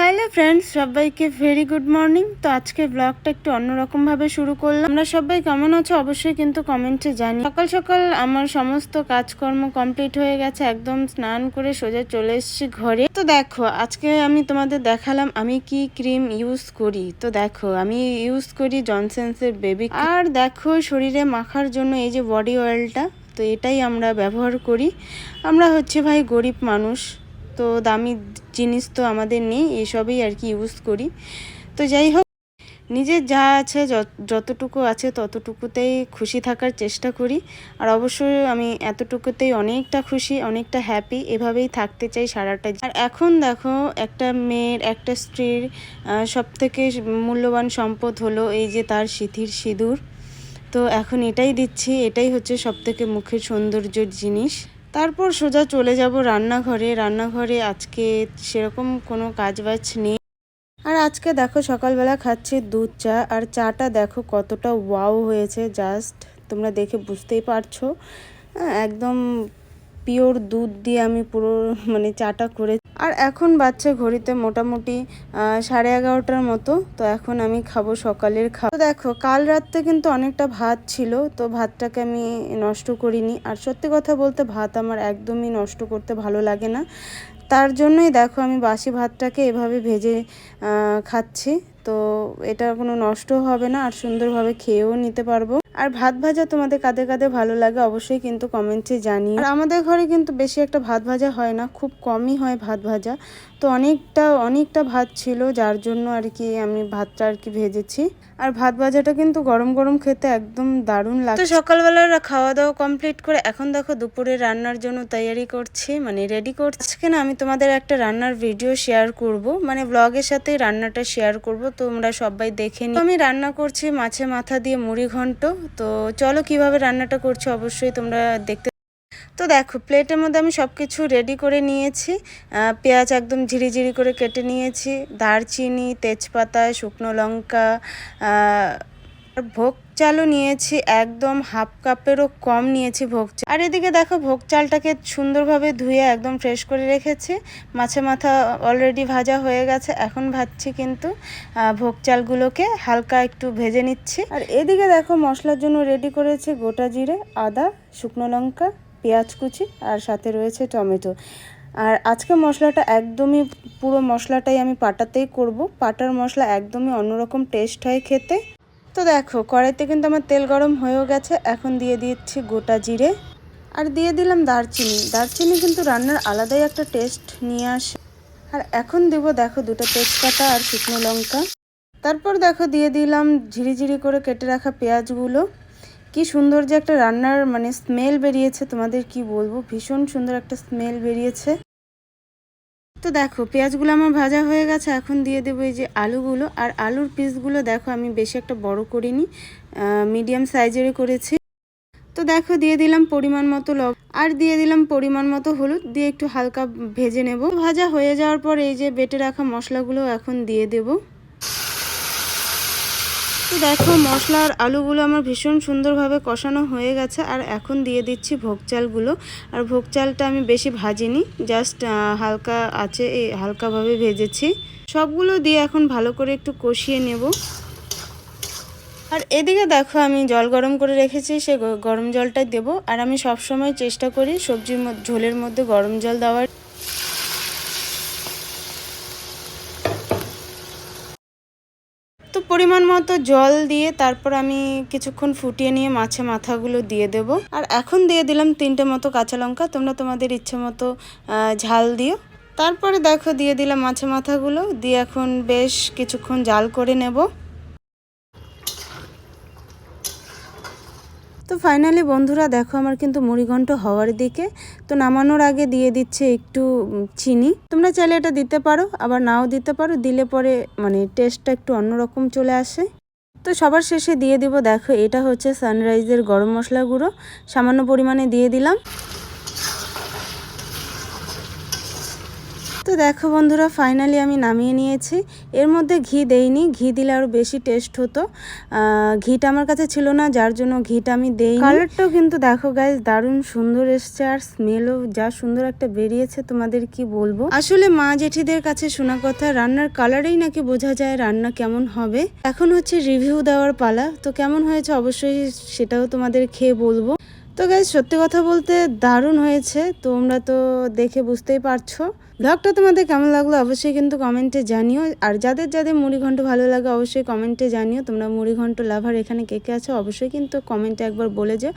Hello friends, সবাইকে very good morning. তো আজকে ব্লগটা একটু অন্যরকমভাবে শুরু করলাম। আমরা সবাই কেমন আছো? অবশ্যই কিন্তু কমেন্টে জানি সকাল সকাল আমার সমস্ত কাজকর্ম কমপ্লিট হয়ে গেছে। একদম স্নান করে সোজা চলে এসেছি ঘরে। তো দেখো, আজকে আমি তোমাদের দেখালাম আমি কি ক্রিম ইউজ করি। তো দেখো, আমি ইউজ করি জনসেন্সের বেবি আর দেখো, শরীরে মাখার জন্য এই যে বডি অয়েলটা, তো এটাই আমরা ব্যবহার করি। আমরা হচ্ছে ভাই গরিব মানুষ। তো দামি জিনিস তো আমাদের নেই, এসবই আর কি ইউজ করি। তো যাই হোক, নিজের যা আছে, যত- যতটুকু আছে ততটুকুতেই খুশি থাকার চেষ্টা করি। আর অবশ্যই আমি এতটুকুতেই অনেকটা খুশি, অনেকটা হ্যাপি এভাবেই থাকতে চাই সারাটা আর এখন দেখো, একটা মেয়ের, একটা স্ত্রীর সব থেকে মূল্যবান সম্পদ হলো এই যে তার সিথির সিঁদুর। তো এখন এটাই দিচ্ছি, এটাই হচ্ছে সব থেকে মুখের সৌন্দর্যের জিনিস। তারপর সোজা চলে যাব রান্নাঘরে। রান্নাঘরে আজকে সেরকম কোনো কাজ বাজ নেই। আর আজকে দেখো সকালবেলা খাচ্ছি দুধ চা আর চাটা দেখো কতটা ওয়াও হয়েছে। জাস্ট তোমরা দেখে বুঝতেই পারছ। হ্যাঁ, একদম পিওর দুধ দিয়ে আমি পুরো মানে চাটা করে আর এখন বাচ্চা ঘড়িতে মোটামুটি সাড়ে এগারোটার মতো, তো এখন আমি খাব সকালের খাবার। দেখো, কাল রাত্রে কিন্তু অনেকটা ভাত ছিল, তো ভাতটাকে আমি নষ্ট করিনি। আর সত্যি কথা বলতে ভাত আমার একদমই নষ্ট করতে ভালো লাগে না। তার জন্যই দেখো, আমি বাসি ভাতটাকে এভাবে ভেজে খাচ্ছি। তো এটা কোনো নষ্ট হবে না, আর সুন্দরভাবে খেয়েও নিতে পারব। আর ভাত ভাজা তোমাদের কাদের কাদের ভালো লাগে অবশ্যই কিন্তু কমেন্টে জানিও। আর আমাদের ঘরে কিন্তু বেশি একটা ভাত ভাজা হয় না খুব কমই হয় ভাত ভাজা। তো অনেকটা অনেকটা ভাত ছিল যার জন্য আর কি আমি ভাতটা আর কি ভেজেছি। আর ভাত ভাজাটা কিন্তু গরম গরম খেতে একদম দারুণ লাগে তো সকালবেলার খাওয়া দাওয়া কমপ্লিট করে এখন দেখো দুপুরে রান্নার জন্য তৈয়ারি করছি মানে রেডি করছি। আজকে না আমি তোমাদের একটা রান্নার ভিডিও শেয়ার করব মানে ব্লগের সাথে রান্নাটা শেয়ার করব তোমরা সবাই দেখে নি আমি রান্না করছি মাছে মাথা দিয়ে মুড়ি ঘন্ট তো চলো কীভাবে রান্নাটা করছ অবশ্যই তোমরা দেখতে তো দেখো, প্লেটের মধ্যে আমি সব কিছু রেডি করে নিয়েছি। পেঁয়াজ একদম ঝিরিঝিরি করে কেটে নিয়েছি, দারচিনি, তেজপাতা, শুকনো লঙ্কা ভোগ চালও নিয়েছি, একদম হাফ কাপেরও কম নিয়েছি ভোগ চাল। আর এদিকে দেখো, ভোগ চালটাকে সুন্দরভাবে ধুয়ে একদম ফ্রেশ করে রেখেছি। মাছে মাথা অলরেডি ভাজা হয়ে গেছে, এখন ভাজছি কিন্তু ভোগ চালগুলোকে হালকা একটু ভেজে নিচ্ছি। আর এদিকে দেখো, মশলার জন্য রেডি করেছি গোটা জিরে, আদা, শুকনো লঙ্কা, পেঁয়াজ কুচি আর সাথে রয়েছে টমেটো। আর আজকে মশলাটা একদমই, পুরো মশলাটাই আমি পাটাতেই করব। পাটার মশলা একদমই অন্যরকম টেস্ট হয় খেতে। তো দেখো, কড়াইতে কিন্তু আমার তেল গরম হয়েও গেছে। এখন দিয়ে দিচ্ছি গোটা জিরে। আর দিয়ে দিলাম দারচিনি। দারচিনি কিন্তু রান্নার আলাদাই একটা টেস্ট নিয়ে আসে। আর এখন দেব, দেখো, দুটো তেজপাতা আর শুকনো লঙ্কা। তারপর দেখো, দিয়ে দিলাম ঝিরিঝিরি করে কেটে রাখা পেঁয়াজগুলো। কি সুন্দর যে একটা রান্নার মানে স্মেল বেরিয়েছে, তোমাদের কি বলব? ভীষণ সুন্দর একটা স্মেল বেরিয়েছে। তো দেখো, পেঁয়াজগুলো আমার ভাজা হয়ে গেছে, এখন দিয়ে দেবো এই যে আলুগুলো। আর আলুর পিসগুলো দেখো, আমি বেশি একটা বড় করিনি মিডিয়াম সাইজেরই করেছি। তো দেখো, দিয়ে দিলাম পরিমাণ মতো লব আর দিয়ে দিলাম পরিমাণ মতো হলুদ, দিয়ে একটু হালকা ভেজে নেব। ভাজা হয়ে যাওয়ার পর এই যে বেটে রাখা মশলাগুলো এখন দিয়ে দেবো। তো দেখো মশলা আর আলুগুলো আমার ভীষণ সুন্দরভাবে কষানো হয়ে গেছে, আর এখন দিয়ে দিচ্ছি ভোগ চালগুলো। আর ভোগ চালটা আমি বেশি ভাজিনি জাস্ট হালকা আছে, এই হালকাভাবে ভেজেছি। সবগুলো দিয়ে এখন ভালো করে একটু কষিয়ে নেব। আর এদিকে দেখো, আমি জল গরম করে রেখেছি, সে গরম জলটাই দেবো। আর আমি সব সময় চেষ্টা করি সবজির ঝোলের মধ্যে গরম জল দেওয়ার। পরিমাণ মতো জল দিয়ে তারপর আমি কিছুক্ষণ ফুটিয়ে নিয়ে মাছে মাথাগুলো দিয়ে দেব। আর এখন দিয়ে দিলাম তিনটে মতো কাঁচা লঙ্কা। তোমরা তোমাদের ইচ্ছে মতো ঝাল দিও। তারপরে দেখো দিয়ে দিলাম মাছে মাথাগুলো। দিয়ে এখন বেশ কিছুক্ষণ জাল করে নেব। তো ফাইনালি বন্ধুরা দেখো আমার কিন্তু মুড়িঘণ্ট হওয়ার দিকে। তো নামানোর আগে দিয়ে দিচ্ছে একটু চিনি। তোমরা চাইলে এটা দিতে পারো, আবার নাও দিতে পারো, দিলে পরে মানে টেস্টটা একটু অন্যরকম চলে আসে। তো সবার শেষে দিয়ে দিব, দেখো এটা হচ্ছে সানরাইজের গরম মশলা গুঁড়ো সামান্য পরিমাণে দিয়ে দিলাম। তো দেখো বন্ধুরা ফাইনালি আমি নামিয়ে নিয়েছি। এর মধ্যে ঘি দেইনি ঘি দিলে আরও বেশি টেস্ট হতো। ঘিটা আমার কাছে ছিল না যার জন্য ঘিটা আমি দেই কালারটাও কিন্তু দেখো গাইজ দারুণ সুন্দর এসছে আর স্মেলও যা সুন্দর একটা বেরিয়েছে তোমাদের কি বলব? আসলে মা জেঠিদের কাছে শোনা কথা রান্নার কালারেই নাকি বোঝা যায় রান্না কেমন হবে। এখন হচ্ছে রিভিউ দেওয়ার পালা তো কেমন হয়েছে অবশ্যই সেটাও তোমাদের খেয়ে বলব। তো গাইজ সত্যি কথা বলতে দারুণ হয়েছে। তোমরা তো দেখে বুঝতেই পারছ। ব্লগটা তোমাদের কেমন লাগল অবশ্যই কিন্তু কমেন্টে জানিও। আর যাদের যাদের মুড়ি ঘন্ট ভালো লাগে অবশ্যই কমেন্টে জানিও। তোমরা মুড়ি ঘন্ট লাভার এখানে কে কে আছো অবশ্যই কিন্তু কমেন্টে একবার বলে যাও।